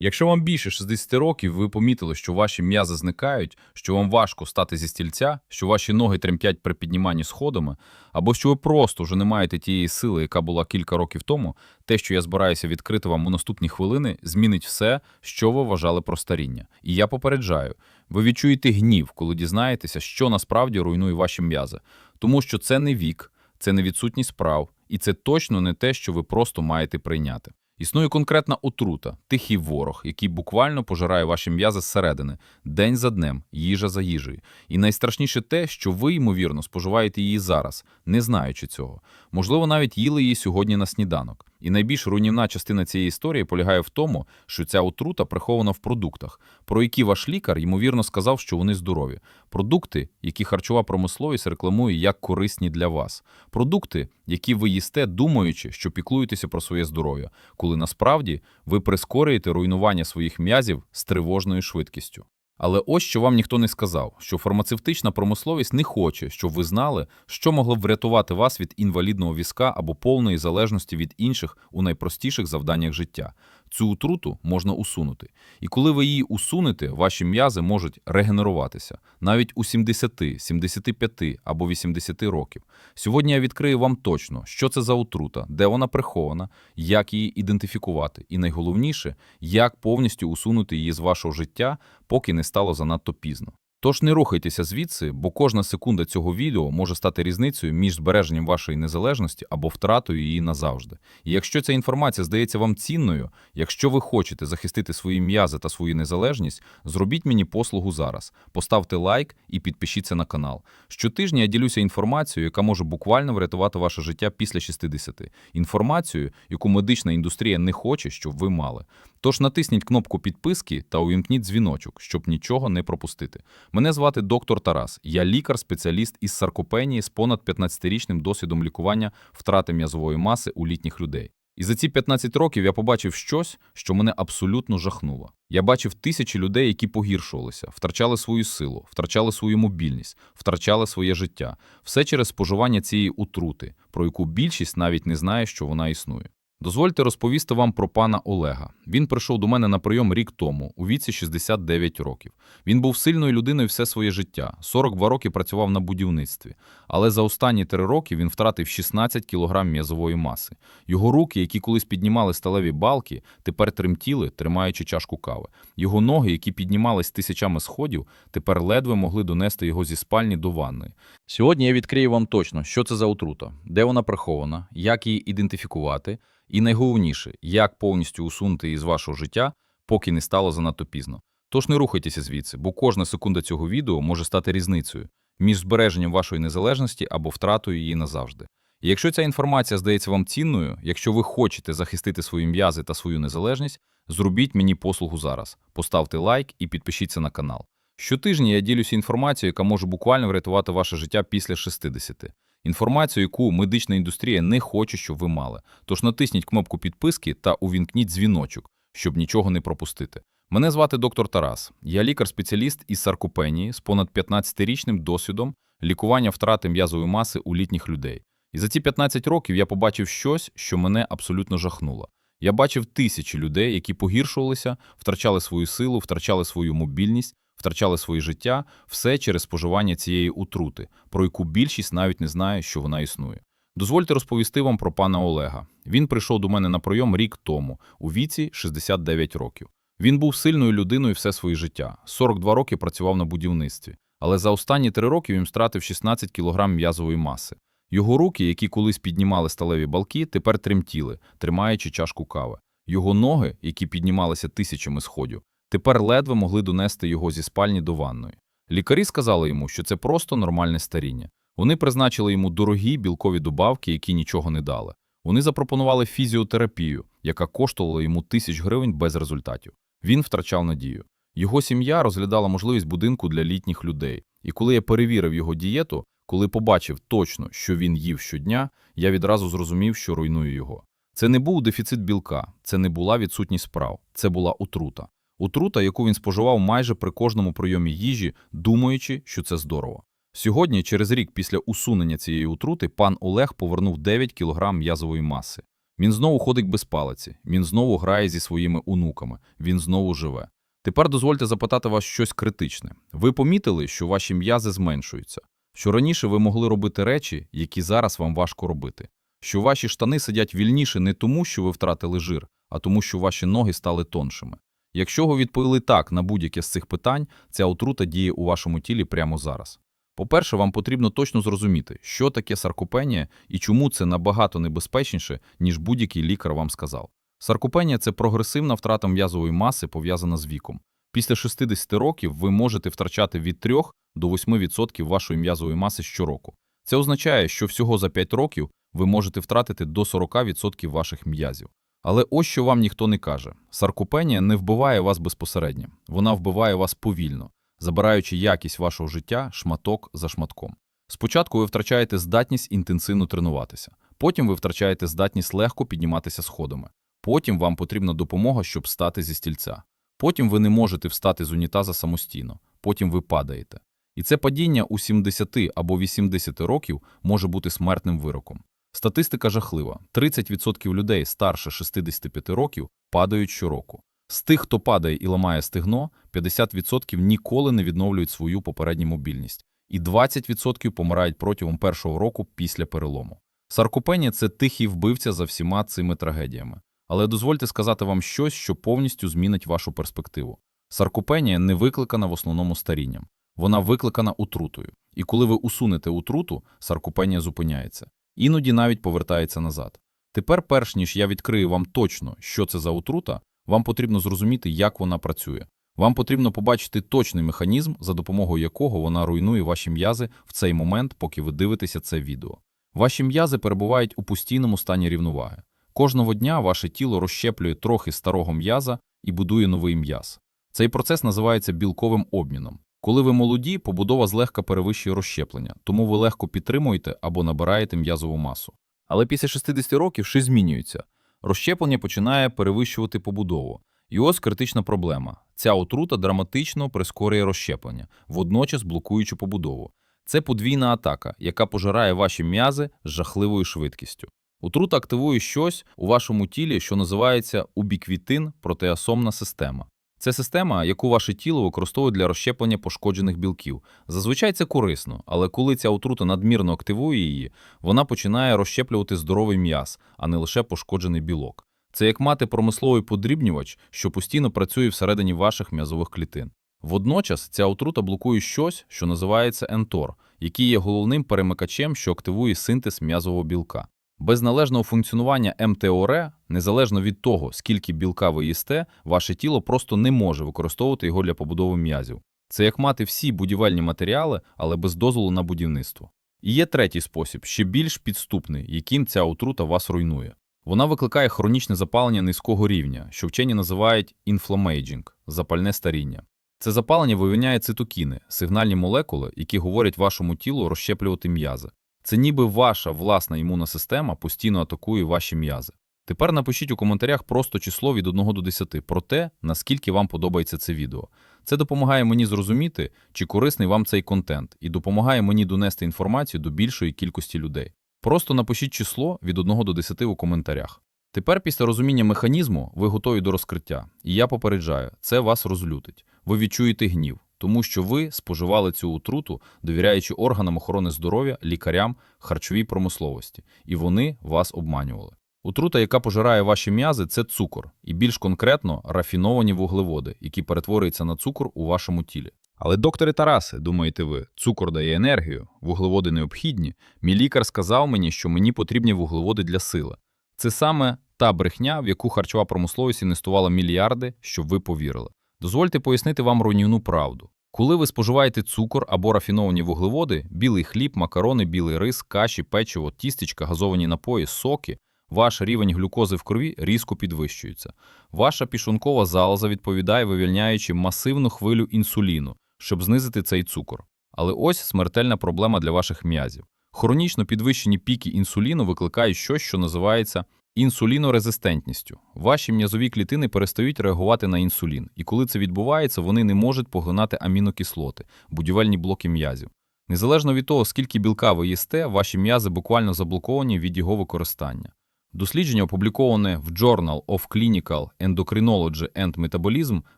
Якщо вам більше 60 років, ви помітили, що ваші м'язи зникають, що вам важко встати зі стільця, що ваші ноги тремтять при підніманні сходами, або що ви просто вже не маєте тієї сили, яка була кілька років тому, те, що я збираюся відкрити вам у наступні хвилини, змінить все, що ви вважали про старіння. І я попереджаю, ви відчуєте гнів, коли дізнаєтеся, що насправді руйнує ваші м'язи, тому що це не вік, це не відсутність прав, і це точно не те, що ви просто маєте прийняти. Існує конкретна отрута, тихий ворог, який буквально пожирає ваші м'язи зсередини, день за днем, їжа за їжею. І найстрашніше те, що ви, ймовірно, споживаєте її зараз, не знаючи цього. Можливо, навіть їли її сьогодні на сніданок. І найбільш руйнівна частина цієї історії полягає в тому, що ця отрута прихована в продуктах, про які ваш лікар, ймовірно, сказав, що вони здорові. Продукти, які харчова промисловість рекламує як корисні для вас. Продукти, які ви їсте, думаючи, що піклуєтеся про своє здоров'я, коли насправді ви прискорюєте руйнування своїх м'язів з тривожною швидкістю. Але ось що вам ніхто не сказав, що фармацевтична промисловість не хоче, щоб ви знали, що могло б врятувати вас від інвалідного візка або повної залежності від інших у найпростіших завданнях життя. Цю отруту можна усунути. І коли ви її усунете, ваші м'язи можуть регенеруватися навіть у 70, 75 або 80 років. Сьогодні я відкрию вам точно, що це за отрута, де вона прихована, як її ідентифікувати, і найголовніше, як повністю усунути її з вашого життя, поки не стало занадто пізно. Тож не рухайтеся звідси, бо кожна секунда цього відео може стати різницею між збереженням вашої незалежності або втратою її назавжди. І якщо ця інформація здається вам цінною, якщо ви хочете захистити свої м'язи та свою незалежність, зробіть мені послугу зараз. Поставте лайк і підпишіться на канал. Щотижня я ділюся інформацією, яка може буквально врятувати ваше життя після 60. Інформацією, яку медична індустрія не хоче, щоб ви мали. Тож натисніть кнопку підписки та увімкніть дзвіночок, щоб нічого не пропустити. Мене звати доктор Тарас. Я лікар-спеціаліст із саркопенії з понад 15-річним досвідом лікування втрати м'язової маси у літніх людей. І за ці 15 років я побачив щось, що мене абсолютно жахнуло. Я бачив тисячі людей, які погіршувалися, втрачали свою силу, втрачали свою мобільність, втрачали своє життя. Все через споживання цієї отрути, про яку більшість навіть не знає, що вона існує. Дозвольте розповісти вам про пана Олега. Він прийшов до мене на прийом рік тому, у віці 69 років. Він був сильною людиною все своє життя. 42 роки працював на будівництві. Але за останні три роки він втратив 16 кілограм м'язової маси. Його руки, які колись піднімали сталеві балки, тепер тремтіли, тримаючи чашку кави. Його ноги, які піднімались тисячами сходів, тепер ледве могли донести його зі спальні до ванної. Сьогодні я відкрию вам точно, що це за отрута, де вона прихована, як її ідентифікувати. І найголовніше, як повністю усунути її з вашого життя, поки не стало занадто пізно. Тож не рухайтеся звідси, бо кожна секунда цього відео може стати різницею між збереженням вашої незалежності або втратою її назавжди. І якщо ця інформація здається вам цінною, якщо ви хочете захистити свої м'язи та свою незалежність, зробіть мені послугу зараз. Поставте лайк і підпишіться на канал. Щотижня я ділюся інформацією, яка може буквально врятувати ваше життя після 60. Інформацію, яку медична індустрія не хоче, щоб ви мали. Тож натисніть кнопку підписки та увімкніть дзвіночок, щоб нічого не пропустити. Мене звати доктор Тарас. Я лікар-спеціаліст із саркопенії з понад 15-річним досвідом лікування втрати м'язової маси у літніх людей. І за ці 15 років я побачив щось, що мене абсолютно жахнуло. Я бачив тисячі людей, які погіршувалися, втрачали свою силу, втрачали свою мобільність, втрачали своє життя, все через споживання цієї отрути, про яку більшість навіть не знає, що вона існує. Дозвольте розповісти вам про пана Олега. Він прийшов до мене на прийом рік тому, у віці 69 років. Він був сильною людиною все своє життя. 42 роки працював на будівництві, але за останні три роки він втратив 16 кілограм м'язової маси. Його руки, які колись піднімали сталеві балки, тепер тремтіли, тримаючи чашку кави. Його ноги, які піднімалися тисячами сходів, тепер ледве могли донести його зі спальні до ванної. Лікарі сказали йому, що це просто нормальне старіння. Вони призначили йому дорогі білкові добавки, які нічого не дали. Вони запропонували фізіотерапію, яка коштувала йому тисяч гривень без результатів. Він втрачав надію. Його сім'я розглядала можливість будинку для літніх людей. І коли я перевірив його дієту, коли побачив точно, що він їв щодня, я відразу зрозумів, що руйную його. Це не був дефіцит білка, це не була відсутність справ, це була отрута. Отрута, яку він споживав майже при кожному прийомі їжі, думаючи, що це здорово. Сьогодні, через рік після усунення цієї отрути, пан Олег повернув 9 кг м'язової маси. Він знову ходить без палиці, він знову грає зі своїми онуками, він знову живе. Тепер дозвольте запитати вас щось критичне. Ви помітили, що ваші м'язи зменшуються, що раніше ви могли робити речі, які зараз вам важко робити, що ваші штани сидять вільніше не тому, що ви втратили жир, а тому, що ваші ноги стали тоншими. Якщо ви відповіли так на будь-яке з цих питань, ця отрута діє у вашому тілі прямо зараз. По-перше, вам потрібно точно зрозуміти, що таке саркопенія і чому це набагато небезпечніше, ніж будь-який лікар вам сказав. Саркопенія – це прогресивна втрата м'язової маси, пов'язана з віком. Після 60 років ви можете втрачати від 3 до 8% вашої м'язової маси щороку. Це означає, що всього за 5 років ви можете втратити до 40% ваших м'язів. Але ось що вам ніхто не каже. Саркопенія не вбиває вас безпосередньо. Вона вбиває вас повільно, забираючи якість вашого життя шматок за шматком. Спочатку ви втрачаєте здатність інтенсивно тренуватися, потім ви втрачаєте здатність легко підніматися сходами, потім вам потрібна допомога, щоб встати зі стільця. Потім ви не можете встати з унітаза самостійно, потім ви падаєте. І це падіння у 70 або 80 років може бути смертним вироком. Статистика жахлива. 30% людей старше 65 років падають щороку. З тих, хто падає і ламає стегно, 50% ніколи не відновлюють свою попередню мобільність, і 20% помирають протягом першого року після перелому. Саркопенія – це тихий вбивця за всіма цими трагедіями. Але дозвольте сказати вам щось, що повністю змінить вашу перспективу. Саркопенія не викликана в основному старінням. Вона викликана отрутою. І коли ви усунете отруту, саркопенія зупиняється. Іноді навіть повертається назад. Тепер, перш ніж я відкрию вам точно, що це за отрута, вам потрібно зрозуміти, як вона працює. Вам потрібно побачити точний механізм, за допомогою якого вона руйнує ваші м'язи в цей момент, поки ви дивитеся це відео. Ваші м'язи перебувають у постійному стані рівноваги. Кожного дня ваше тіло розщеплює трохи старого м'яза і будує новий м'яз. Цей процес називається білковим обміном. Коли ви молоді, побудова злегка перевищує розщеплення, тому ви легко підтримуєте або набираєте м'язову масу. Але після 60 років щось змінюється. Розщеплення починає перевищувати побудову. І ось критична проблема. Ця отрута драматично прискорює розщеплення, водночас блокуючи побудову. Це подвійна атака, яка пожирає ваші м'язи з жахливою швидкістю. Отрута активує щось у вашому тілі, що називається убіквітин протеасомна система. Це система, яку ваше тіло використовує для розщеплення пошкоджених білків. Зазвичай це корисно, але коли ця отрута надмірно активує її, вона починає розщеплювати здоровий м'яз, а не лише пошкоджений білок. Це як мати промисловий подрібнювач, що постійно працює всередині ваших м'язових клітин. Водночас ця отрута блокує щось, що називається ентор, який є головним перемикачем, що активує синтез м'язового білка. Без належного функціонування МТОР, незалежно від того, скільки білка ви їсте, ваше тіло просто не може використовувати його для побудови м'язів. Це як мати всі будівельні матеріали, але без дозволу на будівництво. І є третій спосіб, ще більш підступний, яким ця отрута вас руйнує. Вона викликає хронічне запалення низького рівня, що вчені називають інфламейджинг – запальне старіння. Це запалення вивільняє цитокіни, сигнальні молекули, які говорять вашому тілу розщеплювати м'язи. Це ніби ваша власна імунна система постійно атакує ваші м'язи. Тепер напишіть у коментарях просто число від 1 до 10 про те, наскільки вам подобається це відео. Це допомагає мені зрозуміти, чи корисний вам цей контент, і допомагає мені донести інформацію до більшої кількості людей. Просто напишіть число від 1 до 10 у коментарях. Тепер, після розуміння механізму, ви готові до розкриття. І я попереджаю, це вас розлютить. Ви відчуєте гнів, тому що ви споживали цю отруту, довіряючи органам охорони здоров'я, лікарям, харчовій промисловості, і вони вас обманювали. Отрута, яка пожирає ваші м'язи, це цукор, і більш конкретно рафіновані вуглеводи, які перетворюються на цукор у вашому тілі. Але, докторе Тарасе, думаєте ви, цукор дає енергію, вуглеводи необхідні. Мій лікар сказав мені, що мені потрібні вуглеводи для сили. Це саме та брехня, в яку харчова промисловість інвестувала мільярди, щоб ви повірили. Дозвольте пояснити вам руйнівну правду. Коли ви споживаєте цукор або рафіновані вуглеводи, білий хліб, макарони, білий рис, каші, печиво, тістечка, газовані напої, соки, ваш рівень глюкози в крові різко підвищується. Ваша пішункова залоза відповідає, вивільняючи масивну хвилю інсуліну, щоб знизити цей цукор. Але ось смертельна проблема для ваших м'язів. Хронічно підвищені піки інсуліну викликають щось, що називається інсулінорезистентністю. Ваші м'язові клітини перестають реагувати на інсулін, і коли це відбувається, вони не можуть поглинати амінокислоти, будівельні блоки м'язів. Незалежно від того, скільки білка ви їсте, ваші м'язи буквально заблоковані від його використання. Дослідження, опубліковане в Journal of Clinical Endocrinology and Metabolism,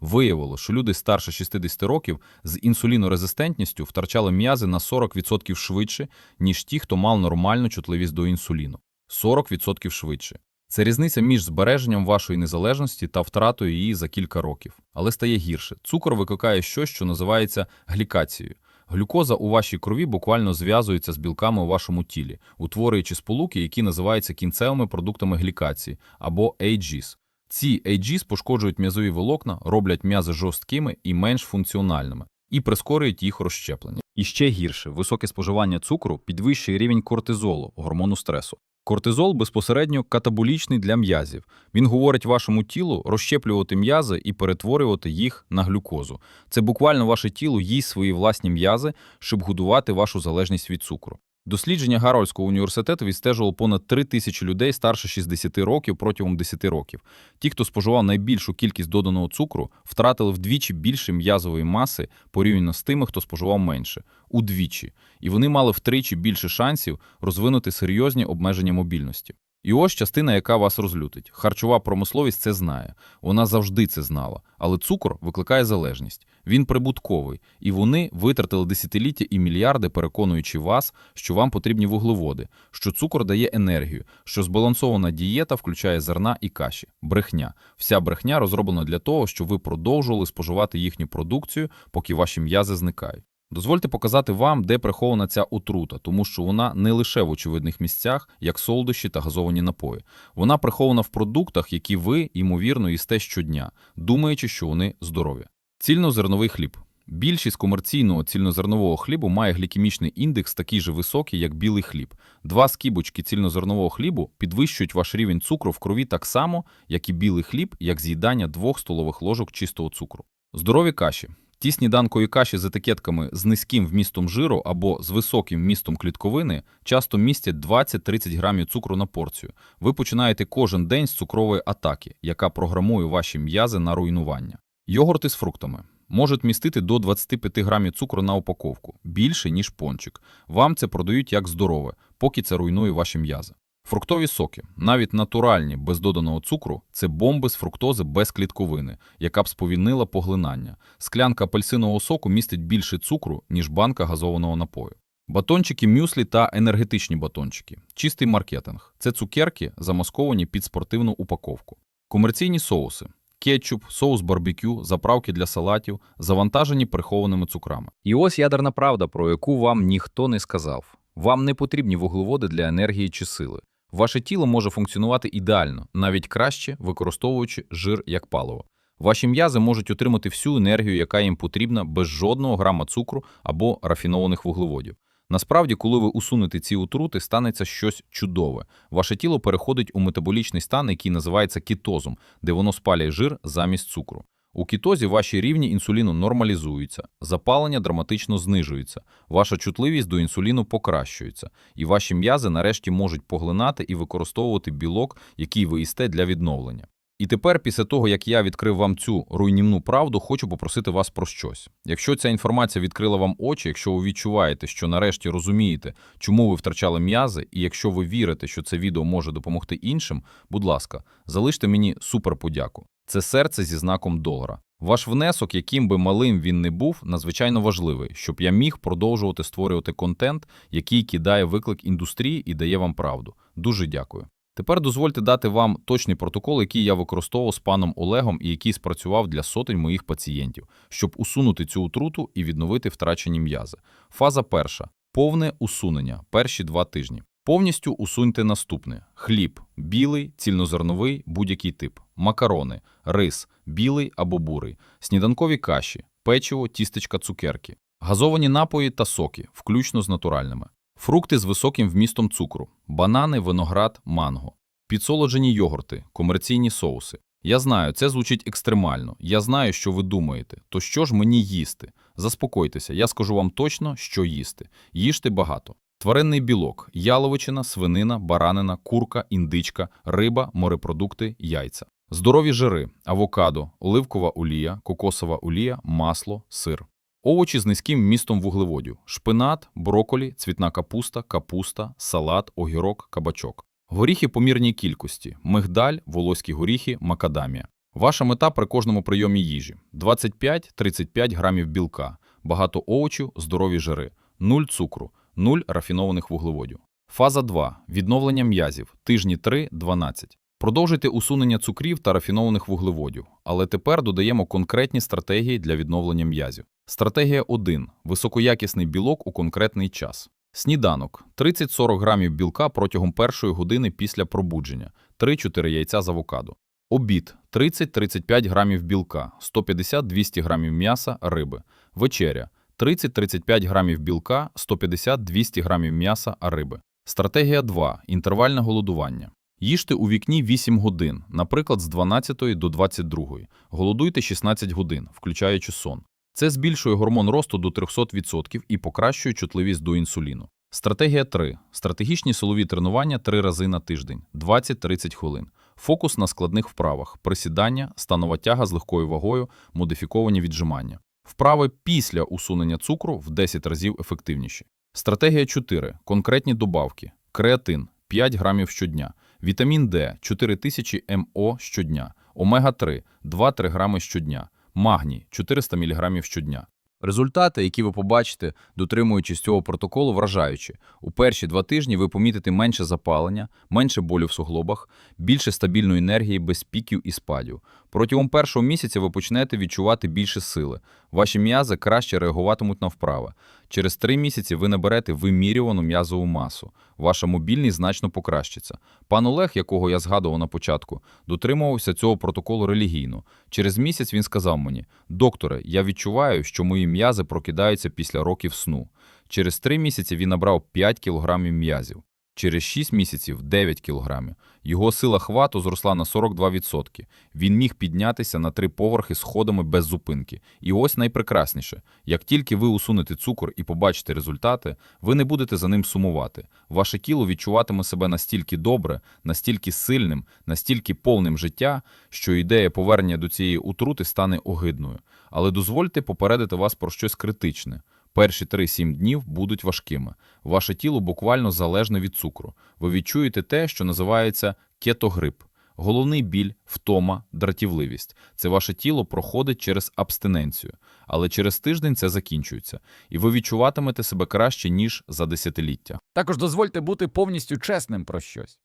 виявило, що люди старше 60 років з інсулінорезистентністю втрачали м'язи на 40% швидше, ніж ті, хто мав нормальну чутливість до інсуліну. 40% швидше. Це різниця між збереженням вашої незалежності та втратою її за кілька років. Але стає гірше. Цукор викликає щось, що називається глікацією. Глюкоза у вашій крові буквально зв'язується з білками у вашому тілі, утворюючи сполуки, які називаються кінцевими продуктами глікації або AGs. Ці AGs пошкоджують м'язові волокна, роблять м'язи жорсткими і менш функціональними і прискорюють їх розщеплення. І ще гірше, високе споживання цукру підвищує рівень кортизолу, гормону стресу. Кортизол безпосередньо катаболічний для м'язів. Він говорить вашому тілу розщеплювати м'язи і перетворювати їх на глюкозу. Це буквально ваше тіло їсть свої власні м'язи, щоб годувати вашу залежність від цукру. Дослідження Гарольського університету відстежувало понад 3 тисячі людей старше 60 років протягом 10 років. Ті, хто споживав найбільшу кількість доданого цукру, втратили вдвічі більше м'язової маси порівняно з тими, хто споживав менше удвічі, і вони мали втричі більше шансів розвинути серйозні обмеження мобільності. І ось частина, яка вас розлютить. Харчова промисловість це знає. Вона завжди це знала. Але цукор викликає залежність. Він прибутковий, і вони витратили десятиліття і мільярди, переконуючи вас, що вам потрібні вуглеводи, що цукор дає енергію, що збалансована дієта включає зерна і каші. Брехня. Вся брехня розроблена для того, щоб ви продовжували споживати їхню продукцію, поки ваші м'язи зникають. Дозвольте показати вам, де прихована ця отрута, тому що вона не лише в очевидних місцях, як солодощі та газовані напої. Вона прихована в продуктах, які ви, ймовірно, їсте щодня, думаючи, що вони здорові. Цільнозерновий хліб. Більшість комерційного цільнозернового хлібу має глікемічний індекс такий же високий, як білий хліб. Два скибочки цільнозернового хлібу підвищують ваш рівень цукру в крові так само, як і білий хліб, як з'їдання двох столових ложок чистого цукру. Здорові каші. Ті сніданкові каші з етикетками з низьким вмістом жиру або з високим вмістом клітковини часто містять 20-30 грамів цукру на порцію. Ви починаєте кожен день з цукрової атаки, яка програмує ваші м'язи на руйнування. Йогурти з фруктами можуть містити до 25 грамів цукру на упаковку, більше, ніж пончик. Вам це продають як здорове, поки це руйнує ваші м'язи. Фруктові соки, навіть натуральні, без доданого цукру, це бомби з фруктози без клітковини, яка б сповільнила поглинання. Склянка апельсинового соку містить більше цукру, ніж банка газованого напою. Батончики мюслі та енергетичні батончики. Чистий маркетинг. Це цукерки, замасковані під спортивну упаковку. Комерційні соуси. Кетчуп, соус барбекю, заправки для салатів, завантажені прихованими цукрами. І ось ядерна правда, про яку вам ніхто не сказав. Вам не потрібні вуглеводи для енергії чи сили. Ваше тіло може функціонувати ідеально, навіть краще, використовуючи жир як паливо. Ваші м'язи можуть отримати всю енергію, яка їм потрібна, без жодного грама цукру або рафінованих вуглеводів. Насправді, коли ви усунете ці отрути, станеться щось чудове. Ваше тіло переходить у метаболічний стан, який називається кетозом, де воно спалює жир замість цукру. У кетозі ваші рівні інсуліну нормалізуються, запалення драматично знижується, ваша чутливість до інсуліну покращується, і ваші м'язи нарешті можуть поглинати і використовувати білок, який ви їсте для відновлення. І тепер, після того, як я відкрив вам цю руйнівну правду, хочу попросити вас про щось. Якщо ця інформація відкрила вам очі, якщо ви відчуваєте, що нарешті розумієте, чому ви втрачали м'язи, і якщо ви вірите, що це відео може допомогти іншим, будь ласка, залиште мені суперподяку. Це серце зі знаком долара. Ваш внесок, яким би малим він не був, надзвичайно важливий, щоб я міг продовжувати створювати контент, який кидає виклик індустрії і дає вам правду. Дуже дякую. Тепер дозвольте дати вам точний протокол, який я використовував з паном Олегом і який спрацював для сотень моїх пацієнтів, щоб усунути цю отруту і відновити втрачені м'язи. Фаза перша повне усунення перші два тижні. Повністю усуньте наступне: хліб, білий, цільнозерновий, будь-який тип, макарони, рис, білий або бурий, сніданкові каші, печиво, тістечка, цукерки, газовані напої та соки, включно з натуральними, фрукти з високим вмістом цукру, банани, виноград, манго, підсолоджені йогурти, комерційні соуси. Я знаю, це звучить екстремально. Я знаю, що ви думаєте. То що ж мені їсти? Заспокойтеся, я скажу вам точно, що їсти. Їжте багато. Тваринний білок, яловичина, свинина, баранина, курка, індичка, риба, морепродукти, яйця. Здорові жири, авокадо, оливкова олія, кокосова олія, масло, сир. Овочі з низьким вмістом вуглеводів: шпинат, броколі, цвітна капуста, капуста, салат, огірок, кабачок. Горіхи помірній кількості: мигдаль, волоські горіхи, макадамія. Ваша мета при кожному прийомі їжі: 25-35 грамів білка, багато овочів, здорові жири, 0 цукру, 0 рафінованих вуглеводів. Фаза 2. Відновлення м'язів. Тижні 3-12. Продовжуйте усунення цукрів та рафінованих вуглеводів, але тепер додаємо конкретні стратегії для відновлення м'язів. Стратегія 1. Високоякісний білок у конкретний час. Сніданок. 30-40 грамів білка протягом першої години після пробудження. 3-4 яйця з авокадо. Обід. 30-35 грамів білка, 150-200 грамів м'яса, риби. Вечеря. 30-35 грамів білка, 150-200 грамів м'яса, риби. Стратегія 2. Інтервальне голодування. Їжте у вікні 8 годин, наприклад, з 12 до 22. Голодуйте 16 годин, включаючи сон. Це збільшує гормон росту до 300% і покращує чутливість до інсуліну. Стратегія 3. Стратегічні силові тренування 3 рази на тиждень, 20-30 хвилин. Фокус на складних вправах, присідання, станова тяга з легкою вагою, модифіковані віджимання. Вправи після усунення цукру в 10 разів ефективніші. Стратегія 4. Конкретні добавки. Креатин 5 грамів щодня. Вітамін Д 4000 МО щодня. Омега-3 2-3 грами щодня. Магній 400 мг щодня. Результати, які ви побачите, дотримуючись цього протоколу, вражаючі. У перші два тижні ви помітите менше запалення, менше болю в суглобах, більше стабільної енергії без піків і спадів. Протягом першого місяця ви почнете відчувати більше сили. Ваші м'язи краще реагуватимуть на вправи. Через три місяці ви наберете вимірювану м'язову масу. Ваша мобільність значно покращиться. Пан Олег, якого я згадував на початку, дотримувався цього протоколу релігійно. Через місяць він сказав мені: докторе, я відчуваю, що мої м'язи прокидаються після років сну. Через три місяці він набрав 5 кілограмів м'язів. Через 6 місяців 9 кілограмів. Його сила хвату зросла на 42%. Він міг піднятися на три поверхи сходами без зупинки. І ось найпрекрасніше: як тільки ви усунете цукор і побачите результати, ви не будете за ним сумувати. Ваше тіло відчуватиме себе настільки добре, настільки сильним, настільки повним життя, що ідея повернення до цієї утрути стане огидною. Але дозвольте попередити вас про щось критичне. Перші 3-7 днів будуть важкими. Ваше тіло буквально залежне від цукру. Ви відчуєте те, що називається кетогрип. Головний біль, втома, дратівливість. Це ваше тіло проходить через абстиненцію. Але через тиждень це закінчується, і ви відчуватимете себе краще, ніж за десятиліття. Також дозвольте бути повністю чесним про щось.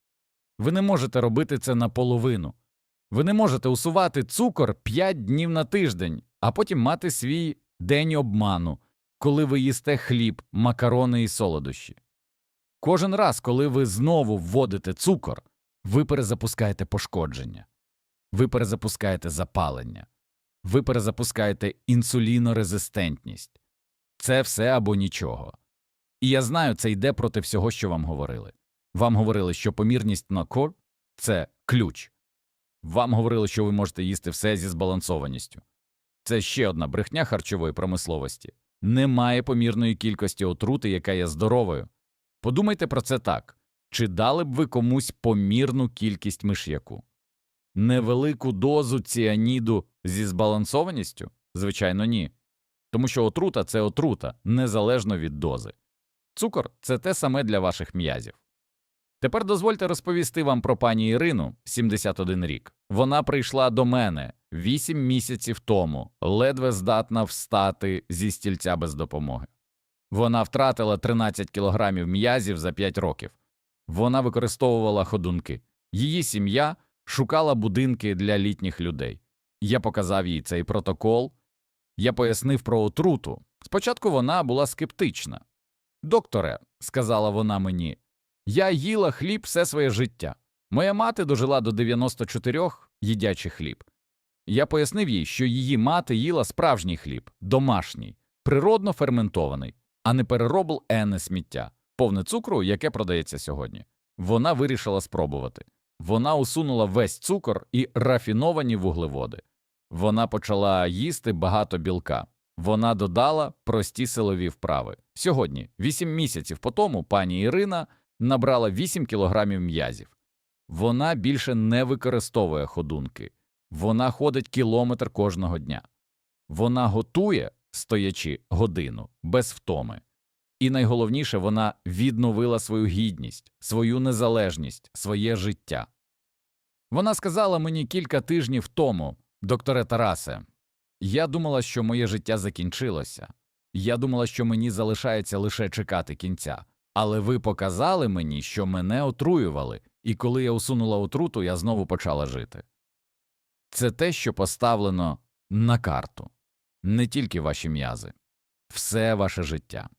Ви не можете робити це наполовину. Ви не можете усувати цукор 5 днів на тиждень, а потім мати свій день обману, коли ви їсте хліб, макарони і солодощі. Кожен раз, коли ви знову вводите цукор, ви перезапускаєте пошкодження, ви перезапускаєте запалення, ви перезапускаєте інсулінорезистентність. Це все або нічого. І я знаю, це йде проти всього, що вам говорили. Вам говорили, що помірність на кор це ключ. Вам говорили, що ви можете їсти все зі збалансованістю. Це ще одна брехня харчової промисловості. Немає помірної кількості отрути, яка є здоровою. Подумайте про це так чи дали б ви комусь помірну кількість миш'яку? Невелику дозу ціаніду зі збалансованістю? Звичайно, ні. Тому що отрута це отрута, незалежно від дози. Цукор це те саме для ваших м'язів. Тепер дозвольте розповісти вам про пані Ірину, 71 рік. Вона прийшла до мене 8 місяців тому, ледве здатна встати зі стільця без допомоги. Вона втратила 13 кілограмів м'язів за 5 років. Вона використовувала ходунки. Її сім'я шукала будинки для літніх людей. Я показав їй цей протокол. Я пояснив про отруту. Спочатку вона була скептична. Докторе, сказала вона мені, я їла хліб все своє життя. Моя мати дожила до 94, їдячи хліб. Я пояснив їй, що її мати їла справжній хліб, домашній, природно ферментований, а не переробл ене сміття, повне цукру, яке продається сьогодні. Вона вирішила спробувати. Вона усунула весь цукор і рафіновані вуглеводи. Вона почала їсти багато білка. Вона додала прості силові вправи. Сьогодні, 8 місяців по тому, пані Ірина набрала 8 кілограмів м'язів. Вона більше не використовує ходунки. Вона ходить кілометр кожного дня. Вона готує, стоячи годину, без втоми. І найголовніше, вона відновила свою гідність, свою незалежність, своє життя. Вона сказала мені кілька тижнів тому, докторе Тарасе, я думала, що моє життя закінчилося. Я думала, що мені залишається лише чекати кінця. Але ви показали мені, що мене отруювали, і коли я усунула отруту, я знову почала жити. Це те, що поставлено на карту, не тільки ваші м'язи, все ваше життя,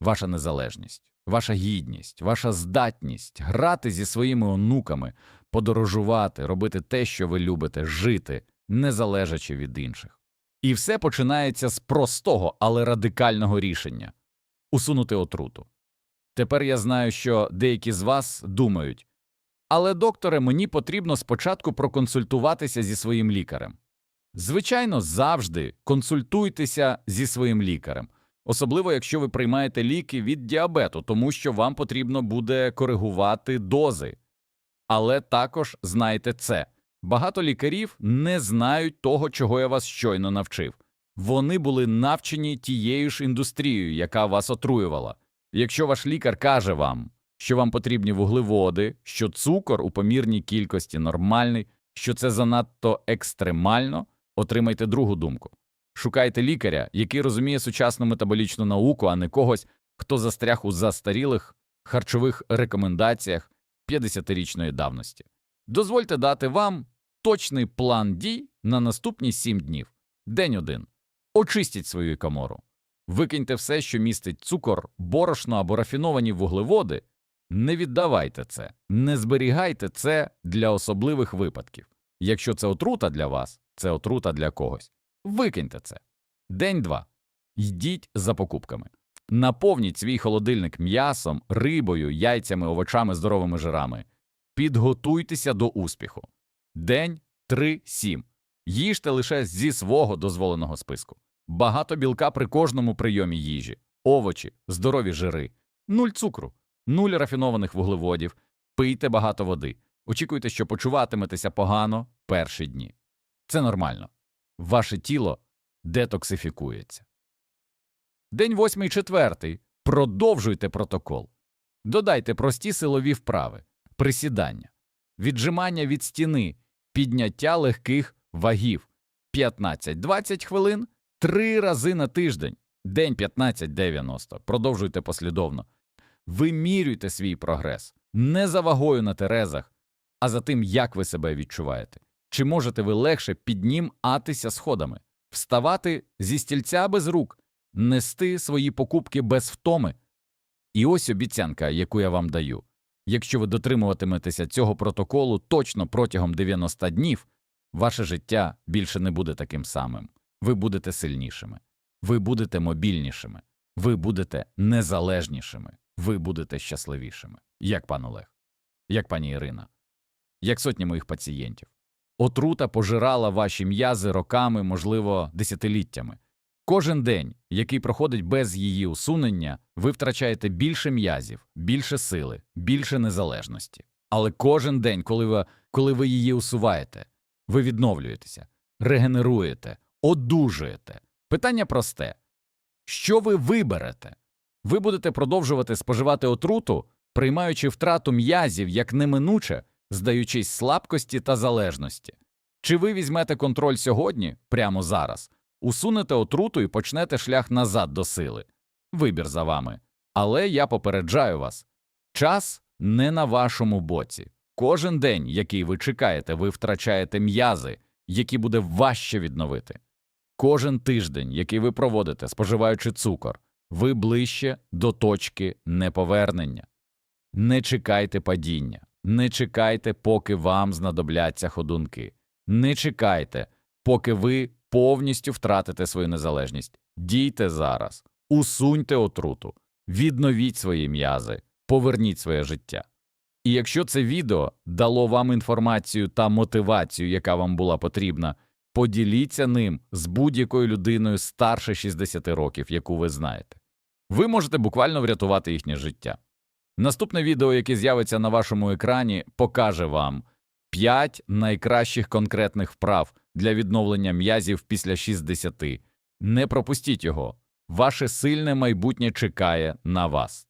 ваша незалежність, ваша гідність, ваша здатність грати зі своїми онуками, подорожувати, робити те, що ви любите, жити, не залежачи від інших. І все починається з простого, але радикального рішення усунути отруту. Тепер я знаю, що деякі з вас думають, але, докторе, мені потрібно спочатку проконсультуватися зі своїм лікарем. Звичайно, завжди консультуйтеся зі своїм лікарем, особливо якщо ви приймаєте ліки від діабету, тому що вам потрібно буде коригувати дози. Але також знайте це. Багато лікарів не знають того, чого я вас щойно навчив. Вони були навчені тією ж індустрією, яка вас отруювала. Якщо ваш лікар каже вам, що вам потрібні вуглеводи, що цукор у помірній кількості нормальний, що це занадто екстремально, отримайте другу думку. Шукайте лікаря, який розуміє сучасну метаболічну науку, а не когось, хто застряг у застарілих харчових рекомендаціях 50-річної давності. Дозвольте дати вам точний план дій на наступні 7 днів. День 1. Очистіть свою комору. Викиньте все, що містить цукор, борошно або рафіновані вуглеводи. Не віддавайте це, не зберігайте це для особливих випадків. Якщо це отрута для вас, це отрута для когось. Викиньте це. День 2. Йдіть за покупками. Наповніть свій холодильник м'ясом, рибою, яйцями, овочами, здоровими жирами. Підготуйтеся до успіху. День 3-7. Їжте лише зі свого дозволеного списку. Багато білка при кожному прийомі їжі, овочі, здорові жири, нуль цукру, нуль рафінованих вуглеводів, пийте багато води. Очікуйте, що почуватиметеся погано перші дні. Це нормально. Ваше тіло детоксифікується. День восьмий четвертий. Продовжуйте протокол. Додайте прості силові вправи, присідання, віджимання від стіни, підняття легких вагів 15-20 хвилин три рази на тиждень, день 15-90. Продовжуйте послідовно. Вимірюйте свій прогрес не за вагою на терезах, а за тим, як ви себе відчуваєте. Чи можете ви легше підніматися сходами, вставати зі стільця без рук, нести свої покупки без втоми? І ось обіцянка, яку я вам даю. Якщо ви дотримуватиметеся цього протоколу точно протягом 90 днів, ваше життя більше не буде таким самим. Ви будете сильнішими, ви будете мобільнішими, ви будете незалежнішими, ви будете щасливішими, як пан Олег, як пані Ірина, як сотні моїх пацієнтів. Отрута пожирала ваші м'язи роками, можливо, десятиліттями. Кожен день, який проходить без її усунення, ви втрачаєте більше м'язів, більше сили, більше незалежності. Але кожен день, коли ви, коли ви її усуваєте, ви відновлюєтеся, регенеруєте, одужуєте. Питання просте: що ви виберете? Ви будете продовжувати споживати отруту, приймаючи втрату м'язів як неминуче, здаючись слабкості та залежності. Чи ви візьмете контроль сьогодні, прямо зараз, усунете отруту і почнете шлях назад до сили? Вибір за вами. Але я попереджаю вас час не на вашому боці. Кожен день, який ви чекаєте, ви втрачаєте м'язи, які буде важче відновити. Кожен тиждень, який ви проводите, споживаючи цукор, ви ближче до точки неповернення. Не чекайте падіння, не чекайте, поки вам знадобляться ходунки. Не чекайте, поки ви повністю втратите свою незалежність. Дійте зараз, усуньте отруту, відновіть свої м'язи, поверніть своє життя. І якщо це відео дало вам інформацію та мотивацію, яка вам була потрібна, поділіться ним з будь-якою людиною старше 60 років, яку ви знаєте. Ви можете буквально врятувати їхнє життя. Наступне відео, яке з'явиться на вашому екрані, покаже вам 5 найкращих конкретних вправ для відновлення м'язів після 60. Не пропустіть його. Ваше сильне майбутнє чекає на вас.